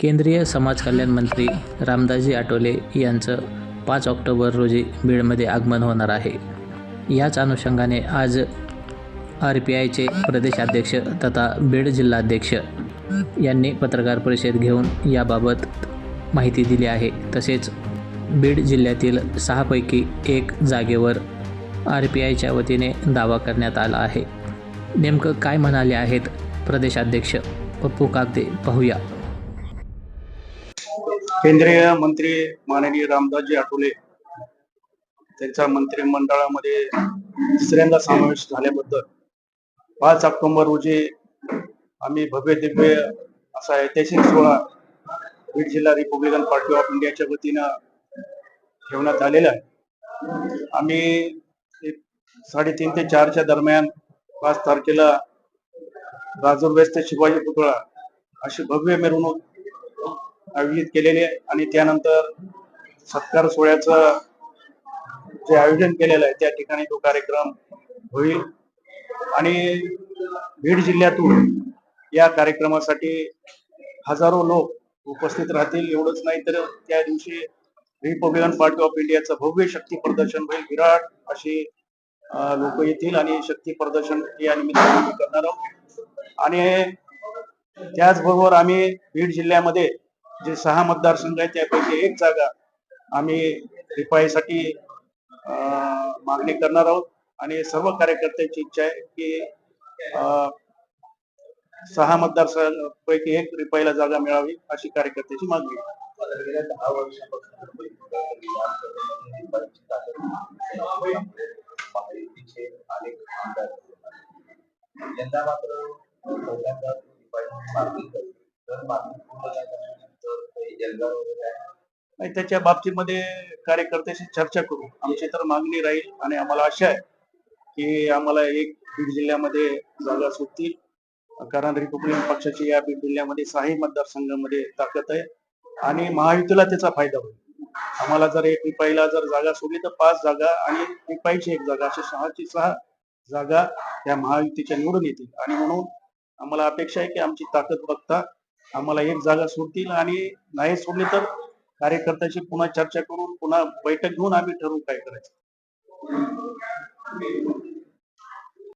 केंद्रीय समाज कल्याण मंत्री रामदासजी आठवले यांचं पाच ऑक्टोबर रोजी बीडमध्ये आगमन होणार आहे. याच अनुषंगाने आज आर पी आयचे प्रदेशाध्यक्ष तथा बीड जिल्हाध्यक्ष यांनी पत्रकार परिषद घेऊन याबाबत माहिती दिली आहे. तसेच बीड जिल्ह्यातील सहापैकी एक जागेवर आर पी आयच्या वतीने दावा करण्यात आला आहे. नेमकं काय म्हणाले आहेत प्रदेशाध्यक्ष? पप्पू कागदे पाहूया. केंद्रीय मंत्री माननीय रामदासजी आठवले त्यांच्या मंत्रिमंडळामध्ये तिसऱ्यांदा समावेश झाल्याबद्दल. पाच ऑक्टोबर रोजी आम्ही भव्य दिव्य असा ऐतिहासिक सोहळा बीड जिल्हा रिपब्लिकन पार्टी ऑफ इंडियाच्या वतीनं ठेवण्यात आलेला आहे. आम्ही साडेतीन ते चारच्या दरम्यान पाच तारखेला राजूर वेस्ट शिवाजी पुतळा अशी भव्य मिरवणूक आयोजित केलेले आणि त्यानंतर सत्कार सोहळ्याचं जे आयोजन केलेलं आहे त्या ठिकाणी तो कार्यक्रम होईल. आणि बीड जिल्ह्यातून या कार्यक्रमासाठी हजारो लोक उपस्थित राहतील. एवढंच नाही तर त्या दिवशी रिपब्लिकन पार्टी ऑफ इंडियाचं भव्य शक्ती प्रदर्शन होईल. विराट अशी लोक येतील आणि शक्ती प्रदर्शन या निमित्ताने करणार आहोत. आणि त्याचबरोबर आम्ही बीड जिल्ह्यामध्ये जे सहा मतदारसंघ आहेत त्यापैकी एक जागा आम्ही रिपाईसाठी अं, मागणी करणार आहोत. आणि सर्व कार्यकर्त्यांची इच्छा आहे की अं, सहा मतदारसंघापैकी एक रिपाईला जागा मिळावी अशी कार्यकर्त्याची मागणी यंदा मात्र त्याच्या बाबतीमध्ये कार्यकर्त्याशी चर्चा करू. आमची तर मागणी राहील आणि आम्हाला आशा आहे की आम्हाला एक बीड जिल्ह्यामध्ये जागा सुटतील. कारण रिपब्लिकन पक्षाची या बीड जिल्ह्यामध्ये सहाही मतदारसंघामध्ये ताकद आहे आणि महायुतीला त्याचा फायदा होईल. आम्हाला जर एक रिपाईला जर जागा सोडली तर पाच जागा आणि रिपाईची एक जागा अशी सहाची सहा जागा या महायुतीच्या निवडून येतील. आणि म्हणून आम्हाला अपेक्षा आहे की आमची ताकद बघता आम्हाला एक जागा सोडतील आणि नाही सोडली तर कार्यकर्त्याशी पुन्हा चर्चा करून पुन्हा बैठक घेऊन आम्ही ठरवू काय करायचं.